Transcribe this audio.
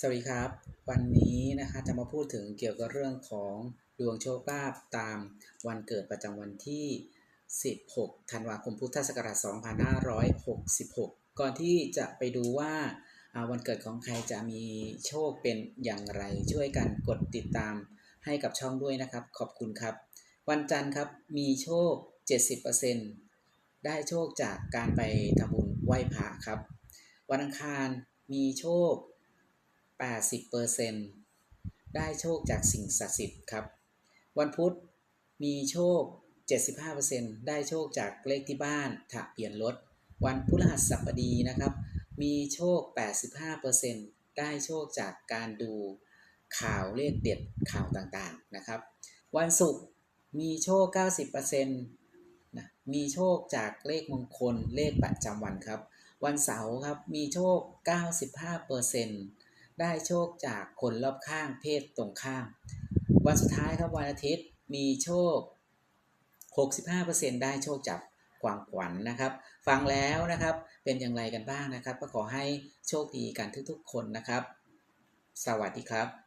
สวัสดีครับ วันนี้นะคะจะมาพูดถึงเกี่ยวกับเรื่องของดวงโชคลาภตามวันเกิดประจำวันที่ 16 ธันวาคมพุทธศักราช 2566 ก่อนที่จะไปดูว่าอ่าวันเกิดของใครจะมีโชคเป็นอย่างไร ช่วยกันกดติดตามให้กับช่องด้วยนะครับ ขอบคุณครับ วันจันทร์ครับมีโชค 70%ได้โชคจากการไปทำบุญไหว้พระครับ วันอังคารมีโชค 80%ได้โชคจากสิ่งศักดิ์สิทธิ์ครับ วันพุธมีโชค 75%ได้โชคจากเลขที่บ้านทะเบียนรถ วันพฤหัสบดีนะครับ มีโชค 85%ได้โชคจากการดูข่าวเลขเด็ดข่าวต่างๆนะครับ วันศุกร์มีโชค 90%นะมีโชคจากเลขมงคลเลขประจำวันครับ วันเสาร์ครับมีโชค 95% ได้โชคจากคนรอบข้างเพศตรงข้าม วันสุดท้ายครับวันอาทิตย์มีโชค 65%ได้โชคจากกวางขวัญนนะครับ ฟังแล้วนะครับเป็นอย่างไรกันบ้างนะครับ ก็ขอให้โชคดีกันทุกๆคนนะครับ สวัสดีครับ